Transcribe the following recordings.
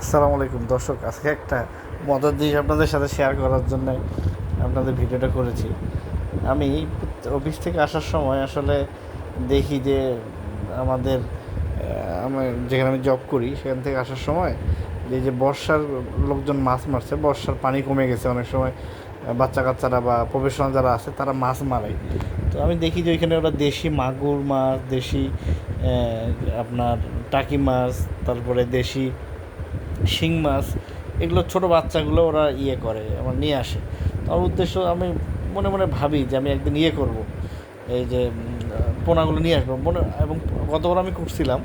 আসসালামু আলাইকুম। দর্শক, আজকে একটা মজার জিনিস আপনাদের সাথে শেয়ার করার জন্য আপনাদের ভিডিওটা করেছি। আমি অফিস থেকে আসার সময় আসলে দেখি যে আমাদের আমার যেখানে আমি জব করি, সেখান থেকে আসার সময় যে যে বর্ষার লোকজন মাছ মারছে, বর্ষার পানি কমে গেছে অনেক সময়। বাচ্চা কাচ্চারা বা প্রফেশনাল যারা আছে, তারা মাছ মারে। তো আমি দেখি যে ওইখানে ওরা দেশি মাগুর মাছ, দেশি আপনার টাকি মাছ, তারপরে দেশি শিং মাছ, এগুলো ছোট বাচ্চাগুলো ওরা ইয়ে করে, আমার নিয়ে আসে। আমার উদ্দেশ্য, আমি মনে মনে ভাবি যে আমি একদিন ইয়ে করব। এই যে পোনাগুলো নিয়ে আসব। মনে, এবং গতবার আমি করছিলাম।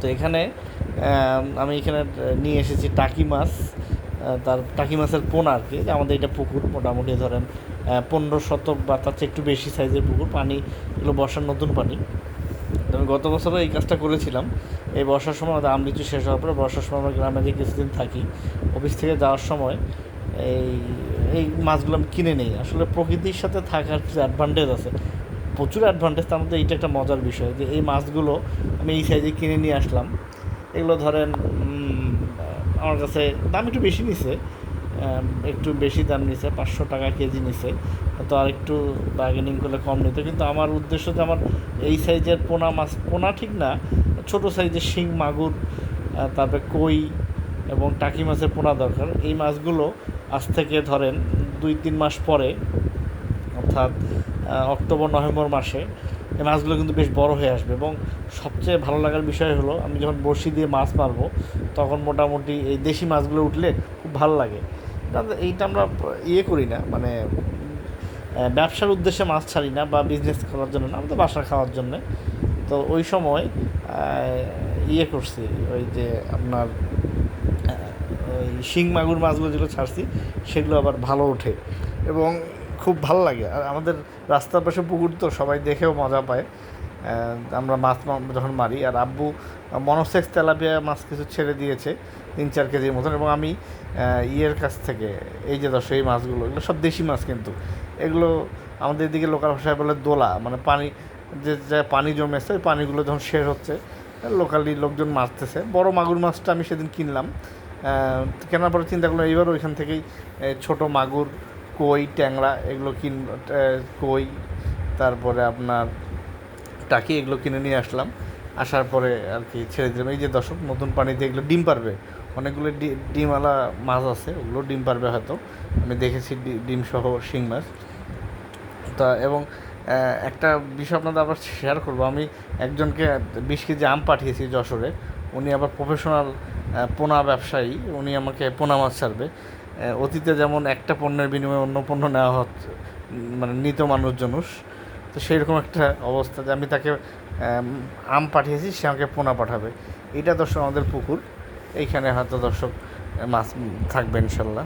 তো এখানে আমি এখানে নিয়ে এসেছি টাকি মাছ তার টাকি মাছের পোনা আর কি। আমাদের এটা পুকুর, মোটামুটি ধরেন পনেরো শতক বা তার চেয়ে একটু বেশি সাইজের পুকুর। পানি, এগুলো বর্ষার নতুন পানি। আমি গত বছরও এই কাজটা করেছিলাম। এই বর্ষার সময় আমাদের আম লিচু শেষ হওয়ার পরে, বর্ষার সময় আমরা গ্রামে যে কিছুদিন থাকি, অফিস থেকে যাওয়ার সময় এই এই মাছগুলো আমি কিনে নিই। আসলে প্রকৃতির সাথে থাকার কিছু অ্যাডভান্টেজ আছে। প্রচুর অ্যাডভান্টেজ তার মধ্যে এইটা একটা মজার বিষয় যে এই মাছগুলো আমি এই সাইজে কিনে নিয়ে আসলাম। এগুলো ধরেন আমার কাছে দাম একটু বেশি নিছে একটু বেশি দাম নিছে, পাঁচশো টাকা কেজি নিছে। তো আর একটু বার্গেনিং করলে কম নিত। কিন্তু আমার উদ্দেশ্য যে আমার এই সাইজের পোনা মাছ, পোনা ঠিক না, ছোট সাইজের শিং, মাগুর তারপরে কই এবং টাকি মাছের পোনা দরকার। এই মাছগুলো আজ থেকে ধরেন দুই তিন মাস পরে, অর্থাৎ অক্টোবর, নভেম্বর মাসে, এই মাছগুলো কিন্তু বেশ বড় হয়ে আসবে এবং সবচেয়ে ভালো লাগার বিষয় হলো, আমি যখন বড়শি দিয়ে মাছ মারবো, তখন মোটামুটি এই দেশি মাছগুলো উঠলে খুব ভালো লাগে। এইটা আমরা ইয়ে করি না মানে ব্যবসার উদ্দেশ্যে মাছ ছাড়ি না বা বিজনেস করার জন্য না আমাদের বাসা খাওয়ার জন্যে। তো ওই সময় ইয়ে করছি, ওই যে আপনার ওই শিং মাগুর মাছগুলো যেগুলো ছাড়ছি, সেগুলো আবার ভালো ওঠে এবং খুব ভালো লাগে। আর আমাদের রাস্তার পাশে পুকুর তো, সবাই দেখেও মজা পায়। আমরা মাছ যখন মারি, আর আব্বু মনোসেক্স তেলাপিয়া মাছ কিছু ছেড়ে দিয়েছে। তিন চার কেজির মতন এবং আমি ইয়ের কাছ থেকে, এই যে দশ, এই মাছগুলো, এগুলো সব দেশি মাছ কিন্তু। এগুলো আমাদের এদিকে লোকাল ভাষায় বলে দোলা মানে পানি, যে যা পানি জমেছে, ওই পানিগুলো যখন শেষ হচ্ছে, লোকালি লোকজন মারতেছে। বড় মাগুর মাছটা আমি সেদিন কিনলাম। কেনার পরে চিন্তা করলাম, এইবার ওইখান থেকেই ছোট মাগুর, কই, ট্যাংরা, এগুলো কিন কই, তারপরে আপনার টাকি, এগুলো কিনে নিয়ে আসলাম। আসার পরে আর কি ছেড়ে দিলাম। এই যে দর্শক, নতুন পানিতে এগুলো ডিম পারবে। অনেকগুলো ডিমওয়ালা মাছ আছে, ওগুলো ডিম পারবে হয়তো। আমি দেখেছি ডিম সহ শিং মাছ। তা এবং একটা বিষয় আপনাদের আবার শেয়ার করব। আমি একজনকে বিশ কেজি আম পাঠিয়েছি যশোরে। উনি আবার প্রফেশনাল পোনা ব্যবসায়ী। উনি আমাকে পোনা মাছ ছাড়বে। অতীতে যেমন একটা পণ্যের বিনিময়ে অন্য পণ্য নেওয়া হচ্ছে মানে নিত মানুষজনুষ তো সেই রকম একটা অবস্থা যে আমি তাকে আম পাঠিয়েছি, সে আমাকে পোনা পাঠাবে। এটা দর্শক আমাদের পুকুর। এইখানে হয়তো দর্শক মাছ থাকবে ইনশাল্লাহ।